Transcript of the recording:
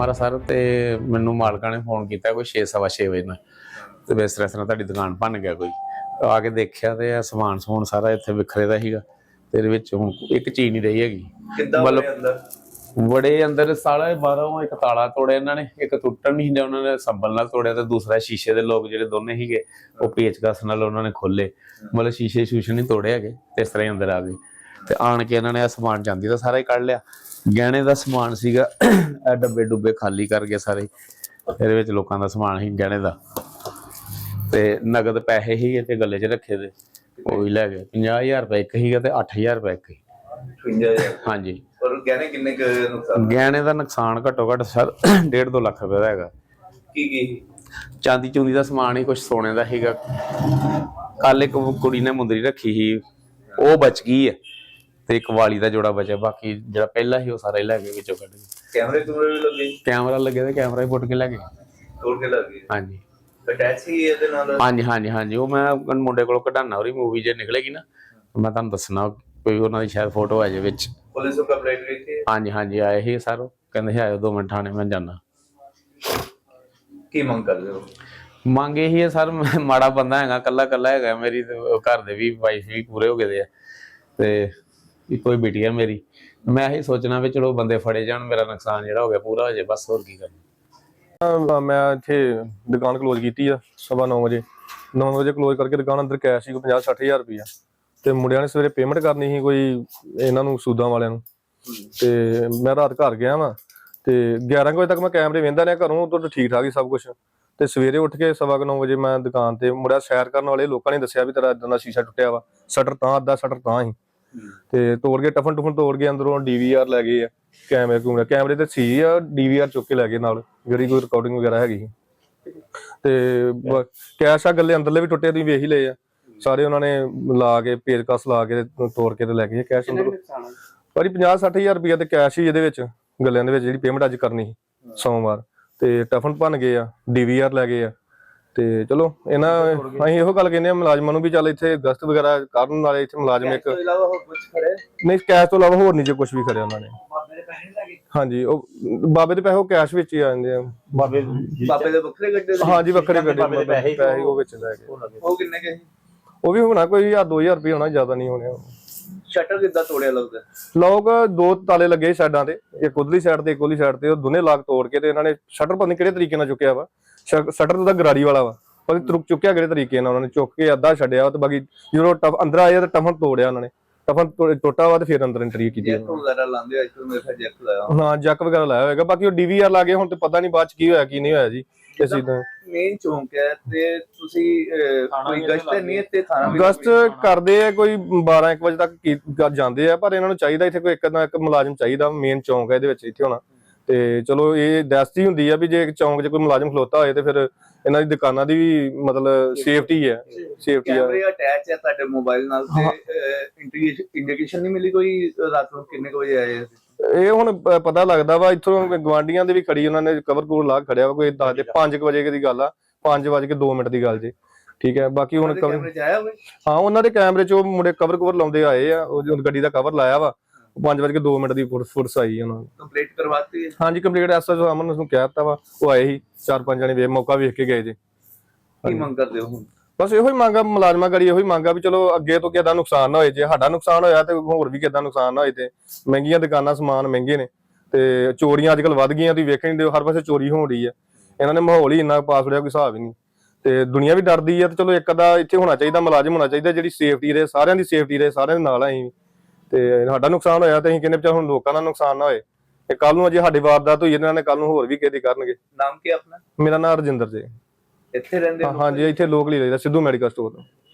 Customer ਆ sir ਤੇ ਮੈਨੂੰ ਮਾਲਕਾਂ ਨੇ ਫੋਨ ਕੀਤਾ ਕੋਈ 6:30 ਵਜੇ ਨਾਲ। ਤੇ ਵੀ ਇਸ ਤਰ੍ਹਾਂ ਤੁਹਾਡੀ ਦੁਕਾਨ ਭੰਨ ਗਿਆ ਕੋਈ। ਆ ਕੇ ਦੇਖਿਆ ਤੇ ਇਹ ਸਮਾਨ ਸਮੂਨ ਸਾਰਾ ਇੱਥੇ ਵਿਖਰੇ ਦਾ ਸੀਗਾ। ਤੇ ਇਹਦੇ ਵਿੱਚ ਹੁਣ ਇੱਕ ਚੀਜ਼ ਨਹੀਂ ਰਹੀ ਹੈਗੀ। ਕਿੱਦਾਂ ਮਤਲਬ- ਬੜੇ ਅੰਦਰ? ਬੜੇ ਅੰਦਰ ਸਾਲਾ ਬਾਹਰੋਂ ਇੱਕ ਤਾਲਾ ਤੋੜਿਆ ਇਹਨਾਂ ਨੇ ਇੱਕ ਟੁੱਟਣ ਨਹੀਂ ਦਿਆ ਉਹਨਾਂ ਨੇ ਸੰਭਲ ਨਾਲ ਤੋੜਿਆ ਤੇ ਦੂਸਰਾ ਸ਼ੀਸ਼ੇ ਦੇ ਲੋਕ ਜਿਹੜੇ ਦੋਨੇ ਸੀਗੇ ਉਹ ਪੇਚਕਸ ਨਾਲ ਉਹਨਾਂ ਨੇ ਖੋਲੇ ਮਤਲਬ ਸ਼ੀਸ਼ੇ ਸ਼ੂਸ਼ੇ ਨਹੀਂ ਤੋੜੇ ਹੈਗੇ ਤੇ ਇਸ ਤਰ੍ਹਾਂ ਹੀ ਅੰਦਰ ਆ ਗਏ। ਤੇ ਆਣ ਕੇ ਇਹਨਾਂ ਨੇ ਆ ਸਮਾਨ ਜਾਂਦੀ ਦਾ ਸਾਰਾ ਹੀ ਕੱਢ ਲਿਆ। ਗਹਿਣੇ ਦਾ ਸਮਾਨ ਸੀਗਾ ਇਹ ਡੱਬੇ ਡੁੱਬੇ ਖਾਲੀ ਕਰ ਗਏ ਸਾਰੇ। ਇਹਦੇ ਵਿੱਚ ਲੋਕਾਂ ਦਾ ਸਮਾਨ ਸੀ ਗਹਿਣੇ ਦਾ। ਤੇ ਨਗਦ ਪੈਸੇ ਹੀ ਤੇ ਗੱਲੇ 'ਚ ਰੱਖੇ ਦੇ ਉਹ ਲੈ ਗਏ। 50000 ਰੁਪਏ ਇੱਕ ਸੀਗਾ ਤੇ 8000 ਰੁਪਏ ਇੱਕ ਸੀ। 55000 ਹਾਂਜੀ। ਔਰ ਗਹਿਣੇ ਕਿੰਨੇ ਕੁ ਨੁਕਸਾਨ ਗਹਿਣੇ ਦਾ ਨੁਕਸਾਨ ਘੱਟੋ ਘੱਟ ਸਰ 1.5 2 ਲੱਖ ਰੁਪਏ ਦਾ ਹੈਗਾ। ਕੀ ਕੀ? ਚਾਂਦੀ ਚੂੰਦੀ ਦਾ ਸਮਾਨ ਹੀ ਕੁਝ ਸੋਨੇ ਦਾ ਸੀਗਾ। ਕੱਲ ਇੱਕ ਕੁੜੀ ਨੇ ਮੁੰਦਰੀ ਰੱਖੀ ਸੀ ਉਹ ਬਚ ਗਈ ਹੈ। ਤੇ ਇੱਕ ਵਾਲੀ ਦਾ ਜੋੜਾ ਬਚਿਆ ਬਾਕੀ ਜਿਹੜਾ ਪਹਿਲਾ ਸੀ ਉਹ ਸਾਰਾ ਹੀ ਲੈ ਗਏ ਵਿੱਚੋਂ ਕੱਢ ਕੇ। ਕੈਮਰੇ ਕੈਮਰੇ ਵੀ ਲੱਗੇ? ਕੈਮਰਾ ਲੱਗੇ ਤੇ ਕੈਮਰਾ ਹੀ ਪੁੱਟ ਕੇ ਲੈ ਗਏ। ਤੋੜ ਕੇ ਲੱਗੇ? ਹਾਂਜੀ। ਅਟੈਚ ਹੀ ਇਹਦੇ ਨਾਲ? ਹਾਂਜੀ ਹਾਂਜੀ ਹਾਂਜੀ। ਉਹ ਮੈਂ ਮੁੰਡੇ ਕੋਲੋਂ ਕਢਾਣਾ ਉਹਦੀ ਮੂਵੀ ਜੇ ਨਿਕਲੇਗੀ ਨਾ ਮੈਂ ਤੁਹਾਨੂੰ ਦੱਸਣਾ ਕੋਈ ਉਹਨਾਂ ਦੀ ਸ਼ਾਇਦ ਫੋਟੋ ਆ ਜੇ ਵਿੱਚ। ਪੁਲਿਸ ਨੂੰ ਕੰਪਲੇਂਟ ਕੀਤੀ ਹਾਂਜੀ ਹਾਂਜੀ ਆਏ ਸੀ ਸਰ ਕਹਿੰਦੇ ਸੀ ਆਇਓ 2 ਮਿੰਟ ਥਾਣੇ ਮੈਂ ਜਾਣਾ। ਕੀ ਮੰਗ ਕਰਦੇ ਹੋ? ਮੰਗ ਇਹੀ ਹੈ ਸਰ ਮਾੜਾ ਬੰਦਾ ਹੈਗਾ ਕੱਲਾ ਕੱਲਾ ਹੈਗਾ ਮੇਰੀ ਘਰ ਦੇ ਵੀ ਵਾਈਫ ਵੀ ਪੂਰੇ ਹੋ ਗਏ ਦੇ ਆ। ਤੇ ਇੱਕੋ ਹੀ ਬੇਟੀ ਆ ਮੇਰੀ। ਮੈਂ ਇਹੀ ਸੋਚਣਾ ਵੀ ਚਲੋ ਬੰਦੇ ਫੜੇ ਜਾਣ, ਮੇਰਾ ਨੁਕਸਾਨ ਜਿਹੜਾ ਹੋ ਗਿਆ ਪੂਰਾ ਹੋ ਜਾਏ, ਬਸ ਹੋਰ ਕੀ ਕਰਨਾ। ਮੈਂ ਇੱਥੇ ਦੁਕਾਨ ਕਲੋਜ਼ ਕੀਤੀ ਆ, ਸਵਾ 9 ਵਜੇ। 9 ਵਜੇ ਕਲੋਜ਼ ਕਰਕੇ ਦੁਕਾਨ ਅੰਦਰ ਕੈਸ਼ ਸੀ ਕੋਈ 50 60000 ਰੁਪਇਆ। ਤੇ ਮੁੰਡਿਆਂ ਨੇ ਸਵੇਰੇ ਪੇਮੈਂਟ ਕਰਨੀ ਸੀ ਕੋਈ ਇਹਨਾਂ ਨੂੰ, ਸੂਦਾਂ ਵਾਲਿਆਂ ਨੂੰ। ਤੇ ਮੈਂ ਰਾਤ ਘਰ ਗਿਆ ਵਾਂ, ਤੇ 11 ਕੁ ਵਜੇ ਤੱਕ ਮੈਂ ਕੈਮਰੇ ਵੇਂਦਾ ਰਿਹਾ ਘਰੋਂ, ਉਦੋਂ ਠੀਕ ਠਾਕ ਹੀ ਸਭ ਕੁਝ ਤੇ ਸਵੇਰੇ ਉੱਠ ਕੇ ਸਵਾ 9 ਵਜੇ ਮੈਂ ਦੁਕਾਨ ਤੇ ਮੁੰਡਾ ਸੈਰ ਕਰਨ ਵਾਲੇ ਲੋਕਾਂ ਨੇ ਦੱਸਿਆ ਵੀ ਤੇਰਾ ਇਦਾਂ ਦਾ ਸ਼ੀਸ਼ਾ ਟੁੱਟਿਆ ਵਾ। ਸ਼ਟਰ ਤਾਂ ਅੱਧਾ, ਸ਼ਟਰ ਤਾਂ ਹੀ। ਤੇ ਤੋੜ ਕੇ ਟਫਨ ਟਫਨ ਤੋੜ ਕੇ ਅੰਦਰੋਂ ਡੀਵੀਆਰ ਲੈ ਗਏ ਆ, ਕੈਮਰੇ ਕੂਮਰੇ। ਕੈਮਰੇ ਤੇ ਸੀ ਆ ਡੀਵੀਆਰ ਚੁੱਕ ਕੇ ਲੈ ਗਏ ਨਾਲ, ਜਿਹੜੀ ਕੋਈ ਰਿਕਾਰਡਿੰਗ ਵਗੈਰਾ ਹੈਗੀ ਸੀ। ਤੇ ਕੈਸ਼ ਆ ਗੱਲੇ ਅੰਦਰਲੇ ਵੀ ਟੁੱਟੇ, ਤੁਸੀਂ ਵੇਖ ਹੀ ਲਏ ਆ। ਸਾਰੇ ਉਹਨਾਂ ਨੇ ਲਾ ਕੇ ਪੇਚਕਸ ਲਾ ਕੇ ਤੇ ਤੋੜ ਕੇ ਤੇ ਲੈ ਗਏ ਕੈਸ਼ ਅੰਦਰ। ਭਾਜੀ 50 60000 ਰੁਪਇਆ ਤੇ ਕੈਸ਼ ਹੀ ਇਹਦੇ ਵਿੱਚ, ਗੱਲਿਆਂ ਦੇ ਵਿੱਚ, ਜਿਹੜੀ ਪੇਮੈਂਟ ਅੱਜ ਕਰਨੀ ਸੀ, ਸੋਮਵਾਰ। ਤੇ ਟਫਨ ਭੰਨ ਗਏ ਆ ਡੀਵੀਆਰ ਲੈ ਗਏ ਆ। ਤੇ ਚਲੋ ਇਹਨਾਂ ਅਸੀਂ ਇਹੋ ਗੱਲ ਕਹਿੰਦੇ ਆ ਮੁਲਾਜ਼ਮਾਂ ਨੂੰ ਵੀ ਚੱਲ ਇੱਥੇ ਗਸਤ ਵਗੈਰਾ ਕਰਨ ਵਾਲੇ ਇੱਥੇ ਮੁਲਾਜ਼ਮ ਇੱਕ ਇਸ ਤੋਂ ਇਲਾਵਾ ਹੋਰ ਕੁਝ ਖੜੇ? ਨਹੀਂ ਕੈਸ਼ ਤੋਂ ਇਲਾਵਾ ਹੋਰ ਨਹੀਂ ਜੇ ਕੁਝ ਵੀ ਕਰਿਆ ਉਹਨਾਂ ਨੇ। ਹਾਂਜੀ ਉਹ ਬਾਬੇ ਦੇ ਪੈਸੇ ਉਹ ਕੈਸ਼ ਵਿੱਚ ਹੀ ਆ ਜਾਂਦੇ ਆ। ਬਾਬੇ ਬਾਬੇ ਦੇ ਵੱਖਰੇ ਗੱਡੇ? ਹਾਂਜੀ ਵੱਖਰੇ ਗੱਡੇ ਬਾਬੇ ਦੇ ਪੈਸੇ ਪੈਸੇ ਉਹ ਵਿੱਚ ਲੈ ਗਏ ਉਹ ਕਿੰਨੇ ਕੇ? ਉਹ ਵੀ ਹੋਣਾ ਕੋਈ 1000 2000 ਰੁਪਏ ਹੋਣਾ ਜ਼ਿਆਦਾ ਨਹੀਂ ਹੋਣੇ। ਸ਼ਟਰ ਕਿੱਦਾਂ ਤੋੜਿਆ ਲੱਗਦਾ ਲੋਕ ਦੋ ਤਾਲੇ ਲੱਗੇ ਸਾਈਡਾਂ ਤੇ ਇੱਕ ਉਧਰਲੀ ਸਾਈਡ ਤੇ ਇੱਕ ਉਧਰਲੀ ਸਾਈਡ ਤੇ ਉਹ ਦੋਨੇ ਲਾਕ ਤੋੜ ਕੇ ਤੇ ਇਹਨਾਂ ਨੇ ਸ਼ਟਰ ਪਤਾ ਨਹੀਂ ਕਿਹੜੇ ਤਰੀਕੇ ਨਾਲ ਚੁੱਕਿਆ ਵਾ। ਸ਼ਟਰ ਤਾਂ ਗਰਾਰੀ ਵਾਲਾ ਵਾ। ਪਰ ਤਰੁਕ ਚੁੱਕਿਆ ਕਿਹੜੇ ਤਰੀਕੇ ਨਾਲ ਉਹਨਾਂ ਨੇ ਚੁੱਕ ਕੇ ਅੱਧਾ ਛੱਡਿਆ ਤੇ ਬਾਕੀ ਜਦੋਂ ਟਫ ਅੰਦਰ ਆਇਆ ਤੇ ਟਫਨ ਤੋੜਿਆ ਉਹਨਾਂ ਨੇ। ਟਫਨ ਟੁੱਟਾ ਵਾ ਤੇ ਫਿਰ ਅੰਦਰ ਐਂਟਰੀ ਕੀਤੀ ਜੈਕ ਵਗੈਰਾ ਲਾਉਂਦੇ ਆ ਇੱਥੇ ਮੇਰੇ ਖਿਆਲ ਜੈਕ ਲਾਇਆ ਹਾਂ ਜੱਕ ਵਗੈਰਾ ਲਾਇਆ ਹੋਏਗਾ। ਬਾਕੀ ਉਹ ਡੀਵੀਆਰ ਲਾ ਗਏ ਹੁਣ ਤੇ ਪਤਾ ਨਹੀਂ ਬਾਅਦ ਚ ਕੀ ਹੋਇਆ ਕੀ ਨਹੀਂ ਹੋਇਆ ਜੀ। ਅਸੀਂ ਤਾਂ ਮੇਨ ਚੌਂਕ ਹੈ ਤੇ ਤੁਸੀਂ ਕੋਈ ਗਸ਼ਤ ਨਹੀਂ ਹੈ ਤੇ ਥਾਣਾ ਗਸਤ ਕਰਦੇ ਆ ਕੋਈ 12 1 ਵਜੇ ਤੱਕ ਜਾਂਦੇ ਆ ਪਰ ਇਹਨਾਂ ਨੂੰ ਚਾਹੀਦਾ ਇੱਥੇ ਕੋਈ ਇੱਕ ਨਾ ਇੱਕ ਮੁਲਾਜ਼ਮ ਚਾਹੀਦਾ ਮੇਨ ਚੌਂਕ ਹੈ ਇਹਦੇ ਵਿੱਚ ਇੱਥੇ ਹੋਣਾ। ਤੇ ਚਲੋ ਇਹ ਦਸਤੀ ਹੁੰਦੀ ਆ ਵੀ ਜੇ ਚੌਂਕ 'ਚ ਕੋਈ ਮੁਲਾਜ਼ਮ ਖਲੋਤਾ ਹੋਏ ਤੇ ਫਿਰ ਇਹਨਾਂ ਦੀ ਦੁਕਾਨਾਂ ਦੀ ਵੀ ਮਤਲਬ ਸੇਫਟੀ ਹੈ ਸੇਫਟੀ ਆ। ਕੈਮਰੇ ਅਟੈਚ ਹੈ ਤੁਹਾਡੇ ਮੋਬਾਈਲ ਨਾਲ ਤੇ ਇੰਡੀਕੇਸ਼ਨ ਨਹੀਂ ਮਿਲੀ ਕੋਈ ਰਾਤ ਨੂੰ? ਕਿੰਨੇ ਵਜੇ ਆਏ ਸੀ? ਇਹ ਹੁਣ ਪਤਾ ਲੱਗਦਾ ਵਾ ਇੱਥੋਂ ਗਵਾਂਡੀਆਂ ਦੇ ਵੀ ਖੜੀ ਉਹਨਾਂ ਨੇ ਕਵਰ ਕੋਡ ਲਾ ਖੜਿਆ ਵਾ ਕੋਈ ਦੱਸਦੇ 5 ਵਜੇ ਦੀ ਗੱਲ ਆ 5 ਵਜੇ ਕੇ 2 ਮਿੰਟ ਦੀ ਗੱਲ ਜੀ। ਠੀਕ ਹੈ ਬਾਕੀ ਹੁਣ ਹੋਵੇ ਹਾਂ ਉਹਨਾਂ ਦੇ ਕੈਮਰੇ 'ਚ ਉਹ ਮੁੰਡੇ ਕਵਰ ਕਵਰ ਲਾਉਂਦੇ ਆਏ ਆ ਉਹ ਗੱਡੀ ਦਾ ਕਵਰ ਲਾਇਆ ਵਾ 5 ਵਜੇ ਕੇ 2 ਮਿੰਟ ਦੀ ਫੁਰਸ ਆਈ ਉਹਨਾਂ ਨੂੰ। ਕੰਪਲੀਟ ਕਰਵਾਤੀ? ਹੈ ਹਾਂਜੀ ਕੰਪਲੀਟ ਐਸਐਸ ਅਮਨ ਨੂੰ ਕਹਿ ਦਿੱਤਾ ਵਾ ਉਹ ਆਏ ਸੀ ਚਾਰ ਪੰਜ ਜਣੇ ਵੇ ਮੌਕਾ ਵੇਖ ਕੇ ਗਏ ਜੀ। ਕੀ ਮੰਗ ਕਰਦੇ ਹੋ ਹੁਣ? ਬਸ ਇਹੋ ਹੀ ਮੰਗਾ ਮੁਲਾਜ਼ਮਾਂ ਗੜੀ ਇਹੋ ਹੀ ਮੰਗਾ ਵੀ ਚਲੋ ਅੱਗੇ ਤੋਂ ਕਿਦਾਂ ਨੁਕਸਾਨ ਨਾ ਹੋਏ ਜੇ। ਸਾਡਾ ਨੁਕਸਾਨ ਹੋਇਆ ਤੇ ਹੋਰ ਵੀ ਕਿਦਾਂ ਨੁਕਸਾਨ ਨਾ ਹੋਏ ਤੇ। ਮਹਿੰਗੀਆਂ ਦੁਕਾਨਾਂ ਸਮਾਨ ਮਹਿੰਗੇ ਨੇ ਤੇ ਚੋਰੀਆਂ ਅੱਜਕੱਲ ਵੱਧ ਗਈਆਂ ਤੁਸੀਂ ਵੇਖਣ ਦੇ ਹਰ ਪਾਸੇ ਚੋਰੀ ਹੋਣ ਰਹੀ ਹੈ ਇਹਨਾਂ ਨੇ ਮਾਹੌਲ ਹੀ ਇੰਨਾ ਪਾਸ ਲਿਆ ਕੋਈ ਹਿਸਾਬ ਹੀ ਨਹੀਂ। ਤੇ ਦੁਨੀਆ ਵੀ ਡਰਦੀ ਹੈ ਤੇ ਚਲੋ ਇੱਕ ਅੱਧਾ ਇੱਥੇ ਹੋਣਾ ਚਾਹੀਦਾ ਮੁਲਾਜ਼ਮ ਹੋਣਾ ਚਾਹੀਦਾ ਜਿਹੜੀ ਸੇਫਟੀ ਰਹੇ ਸਾਰਿਆਂ ਦੀ ਸੇਫਟੀ ਰਹੇ ਸਾਰਿਆਂ ਦੇ ਨਾਲ ਅਸੀਂ ਤੇ ਸਾਡਾ ਨੁਕਸਾਨ ਹੋਇਆ ਤੇ ਅਸੀਂ ਕਹਿੰਦੇ ਚਲ ਹੁਣ ਲੋਕਾਂ ਦਾ ਨੁਕਸਾਨ ਨਾ ਹੋਏ। ਤੇ ਕੱਲ ਨੂੰ ਅਜੇ ਸਾਡੇ ਵਾਰਦਾਤ ਹੋਈ ਇਹਨਾਂ ਨੇ ਕੱਲ ਨੂੰ ਹੋਰ ਵੀ ਕਿਹਦੀ ਕਰਨਗੇ। ਨਾਮ ਕੀ ਆਪਣਾ? ਮੇਰਾ ਨਾਮ ਰਜਿੰਦਰ ਜੀ। ਇੱਥੇ ਰਹਿੰਦੇ ਹਾਂ- ਹਾਂਜੀ ਇੱਥੇ ਲੋਕ ਲਈ ਰਹੀਦਾ ਸਿੱਧੂ ਮੈਡੀਕਲ ਸਟੋਰ ਤੋਂ।